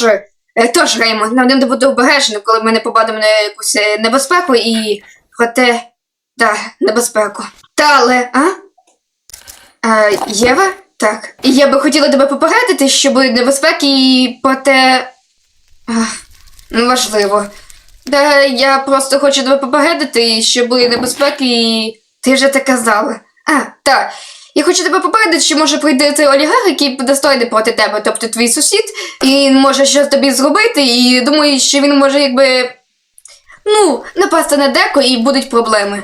Тож, е, тож, Реймо, нам треба бути обережним, коли ми не попадемо на якусь е, небезпеку і проте. Та, небезпеку. Та, але, а? Е, Єва? Так. Я би хотіла тебе попередити, що будуть небезпеки і проте. Ну, важливо. Та я просто хочу тебе попередити, що були небезпеки, і ти вже це казала. А, так. Я хочу тебе попередити, що може прийти цей олігарх, який достойний проти тебе, тобто твій сусід, і він може щось тобі зробити, і думаю, що він може якби. Ну, напасти на деко і будуть проблеми.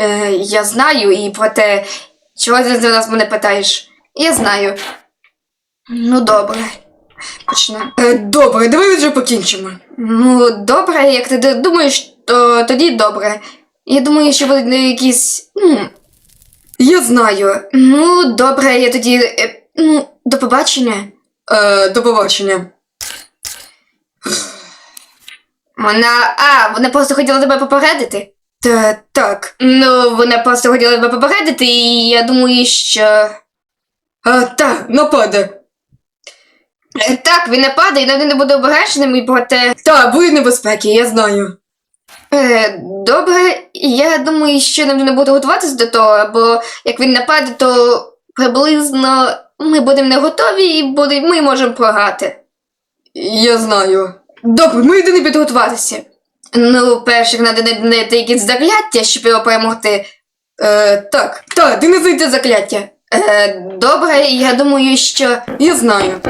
Е, я знаю, і проте, чого ти зараз мене питаєш? Я знаю. Ну, добре. Почнемо. Е, добре, давай вже покінчимо. Ну, добре, як ти думаєш, то тоді добре. Я думаю, що будуть якісь. Ну. Я знаю. Ну, добре, я тоді. е, ну, до побачення. Е, до побачення. Вона. А, вона просто хотіла тебе попередити. Та так. Ну, вона просто хотіла тебе попередити, і я думаю, що. А, так, нападе. Е, Так, він нападе, і нам не буде обережним, і проте. Так, буде небезпеки, я знаю. Е, добре, я думаю, що нам не буде готуватися до того, бо як він нападе, то приблизно ми будемо не готові і буде, ми можемо програти. Я знаю. Добре, ми йдемо підготуватися. Ну, перше, треба знайти якісь закляття, щоб його перемогти. Е, так, так, ти не знайти закляття. Е, добре, я думаю, що. Я знаю.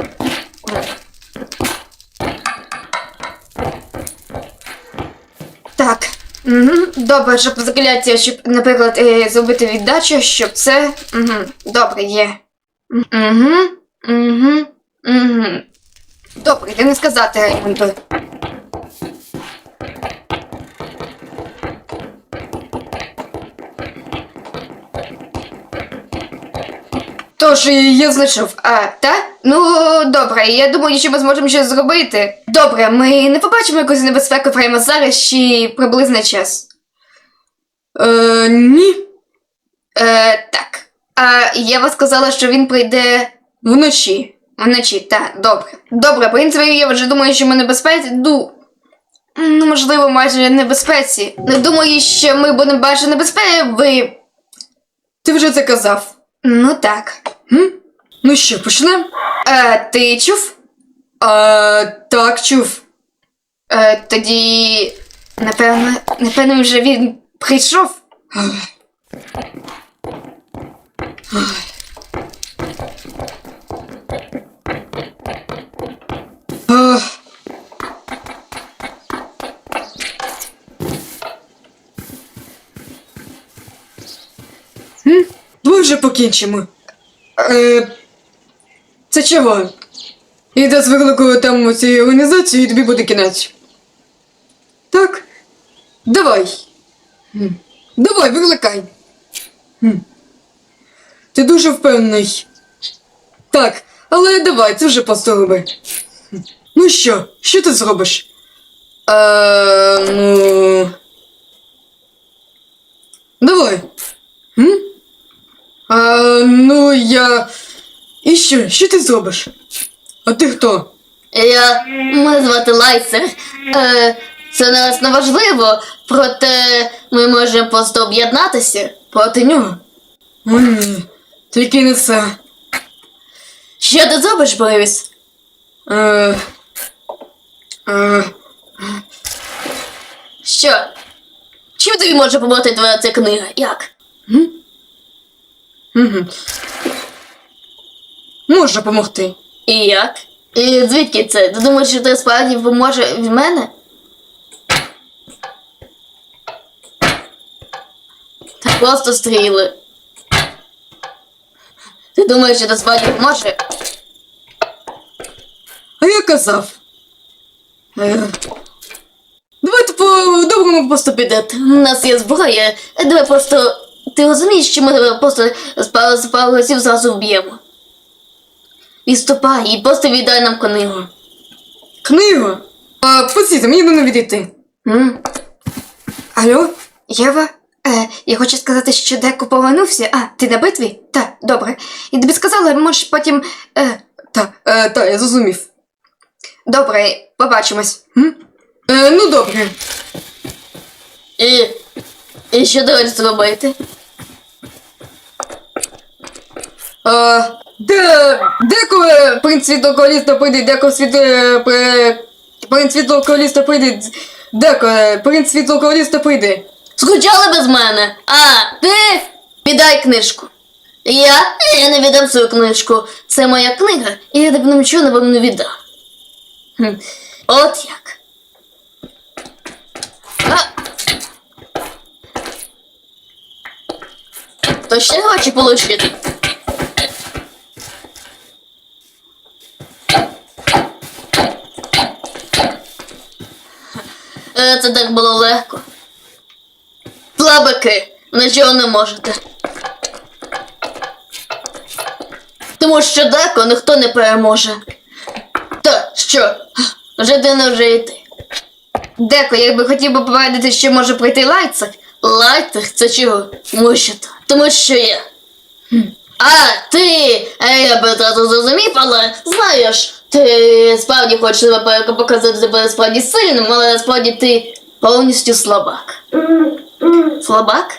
Так. Угу. Добре, щоб закляття, щоб, наприклад, е, зробити віддачу, щоб це. Угу. Добре, є. Угу. Угу. Угу. Добре, ти не сказати, Реймонду. Тож я знайшов. А, так? Ну, добре, я думаю, що ми зможемо щось зробити. Добре, ми не побачимо якусь небезпеку прямо зараз чи приблизний час. Е, ні. Е, так. А Єва сказала, що він прийде вночі. Вночі, так, добре. Добре, в принципі, я вже думаю, що ми небезпеці. Ну, ну, можливо, майже небезпеці. Не думаю, що ми будемо бачити небезпеці, ви. Ти вже це казав. Ну так. М? Ну що, почнемо? Е, ти чув? Е, так, чув. Е, тоді. Напевно, напевно, вже він прийшов. Ах. М? Давай вже покінчимо. Е, це чого? Іде з виклику там цієї організації, і тобі буде кінець. Так. Давай. М. Давай, викликай. М. Ти дуже впевнений. Так, але давай, це вже просто роби. М. Ну що, що ти зробиш? Е, ну. Давай. М? А, ну, я. І що? Що ти зробиш? А ти хто? Я мене звати Лайсер. Е, це нас не важливо, проте ми можемо просто об'єднатися проти нього. О, ні. Тільки не це. Що ти зробиш, Бревіс? Е, е, Що? Чим тобі може допомогти твоя ця книга? Як? Угу. Може допомогти. І як? І звідки це? Ти думаєш, що ти справді поможе від мене? Та просто стріли. Ти думаєш, що ти справді поможе? А я казав. Е, давайте по-доброму поступити. Підет. У нас є зброя. Давай просто. Ти розумієш, що ми тебе просто з пару, разів зразу вб'ємо. Відступай і просто віддай нам книгу. Книгу? А, постійте, мені не відійти. М? Алло, Єва? Е, я хочу сказати, що деко повернувся. А, ти на битві? Так, добре. Я тобі сказала, можеш потім. Е, так, е, так, я зрозумів. Добре, побачимось. М? Е, ну добре. І. І що ти хочеш зробити? А, де, де принц світлоколіста прийде, де коли світ, е, при- принц світлоколіста прийде, де коли принц світлоколіста прийде? Скучали без мене. А, ти віддай книжку. Я? Я не віддам свою книжку. Це моя книга, і я тебе нічого вам не віддам. Хм. От як. А. То ще хоче получити. Це так було легко. Слабики, нічого не можете. Тому що деко ніхто не переможе. Та що? Вже ти не вже йти. Деко, я би хотів би попередити, що може прийти лайцер. Лайтер це чого? То. Тому що я. А, ти! Е, Я би одразу зрозумів, але знаєш, ти справді хочеш себе показати себе справді сильним, але насправді ти повністю слабак. Слабак?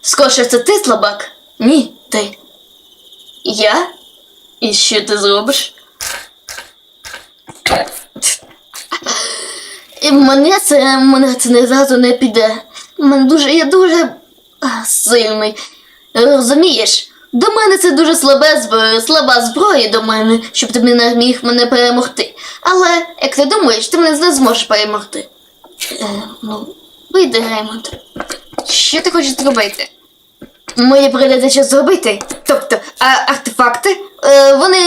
Скорше, це ти слабак? Ні, ти. Я? І що ти зробиш? І мене це, мене це не зразу не піде. Мене дуже, я дуже сильний. Розумієш? До мене це дуже слабе зброя, слаба зброя до мене, щоб ти не міг мене перемогти. Але як ти думаєш, ти мене не зможеш перемогти. Е, ну, вийди, Реймонд. Що ти хочеш зробити? Мені прийдеться щось зробити. Тобто, а артефакти? Е, вони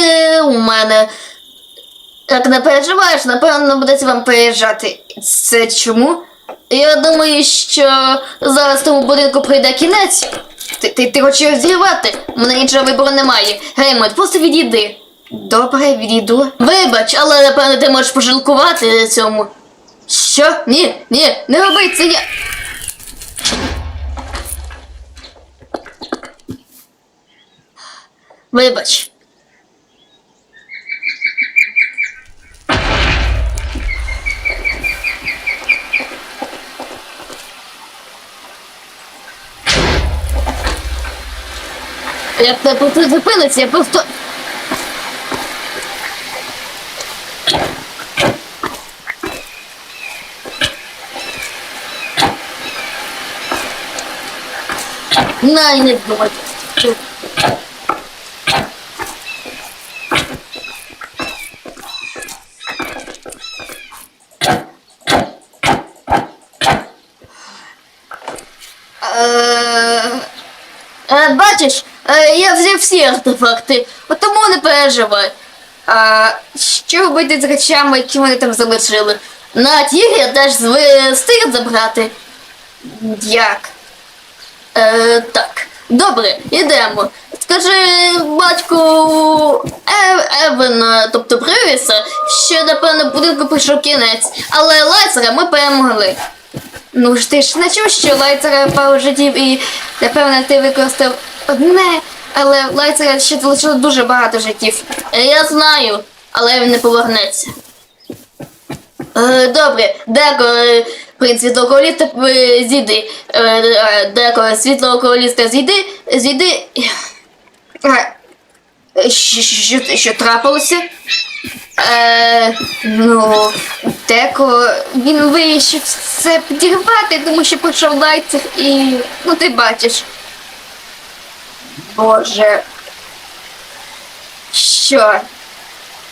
у мене. Як не переживаєш, напевно, доведеться вам Приїжджати. Це чому? Я думаю, що зараз тому будинку прийде кінець. Ти, ти, ти хочеш його Зірвати, у мене іншого вибору немає. Геймот, просто відійди. Добре, відійду. Вибач, але напевно ти можеш пожалкувати цьому. Що? Ні, ні, не роби це я. Вибач. Не просто я просто. Най не думай. Е, Е, бачиш, я взяв всі артефакти, тому не переживай. а, що робити з речами, які вони там залишили? На ті теж зви- встиг забрати. Як? Е, так, добре, йдемо. Скажи батьку Ев- Евена, тобто Привіса, що напевно будинку прийшов кінець, але лайцера ми перемогли. Ну ж ти ж не чув, що лайцера пару життів і напевно ти використав одне, але в лайцера ще залишило дуже багато життів. Я знаю, але він не повернеться. Е, добре, деко, е, принц світлого ліста е, зійди. Е, е, деко, світлого ліста зійди, зійди. Що, що, що, що трапилося? Е, Ну, Деко, він вирішив все підірвати, тому що прийшов лайцер і. ну ти бачиш. Боже. Що?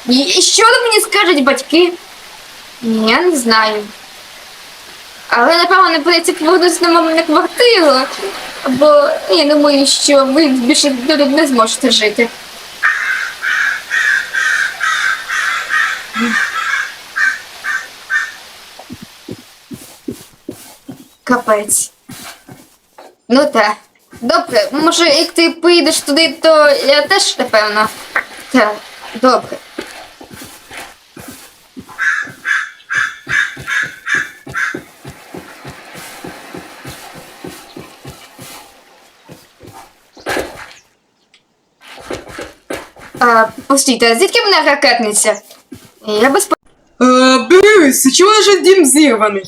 І, що мені скажуть батьки? Я не знаю. Але напевно не придеться повернутися на маму на квартиру, бо я думаю, що ви більше не зможете жити. Капець. Ну так. Добре, може, як ти поїдеш туди, то я теж, напевно. Так, добре. А, постійте, а звідки мене ракетниця? Я без... по- здивуюся, чого наш дім зірваний?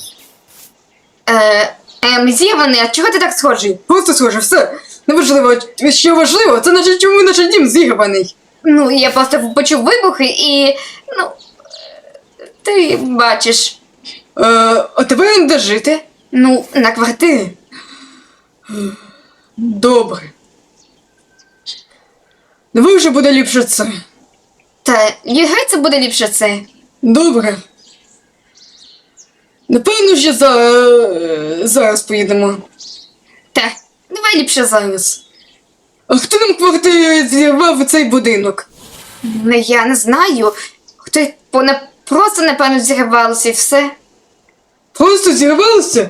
Е, ем, а чого ти так схожий? Просто схоже, все. Неважливо, що важливо, це наче чому наш дім зірваний. Ну, я просто почув вибухи і. ну. Ти бачиш. Е, а тебе де жити? Ну, на квартирі. Добре. Давай вже буде ліпше це. Та нехай це буде ліпше це. Добре. Напевно, що за... е, зараз поїдемо. Та, давай ліпше зараз. А хто нам квартиру зірвав цей будинок? Ну, я не знаю. Хто вона просто, напевно, зірвалося і все. Просто зірвалося?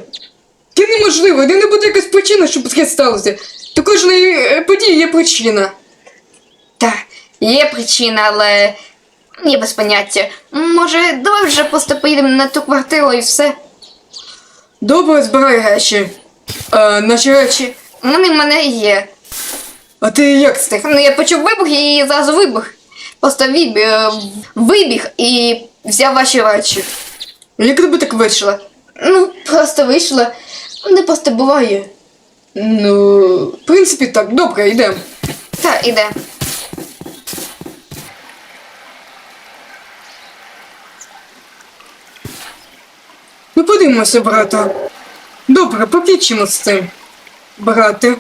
Це неможливо, де не буде якась причина, щоб таке сталося. До кожної е, події є причина. Та, є причина, але. Ні, без поняття. Може, давай вже просто поїдемо на ту квартиру і все. Добре, збирай речі. А, наші речі. Вони в мене є. А ти як з Тих, Ну, я почув вибух і зразу вибух. Просто вибіг, вибіг і взяв ваші речі. Як тобі так вийшло? Ну, просто вийшло. Не просто буває. Ну, в принципі, так, добре, йдемо. Та, іде. Ну, подивимося, брата. Добре, покінчимо з цим. Брате,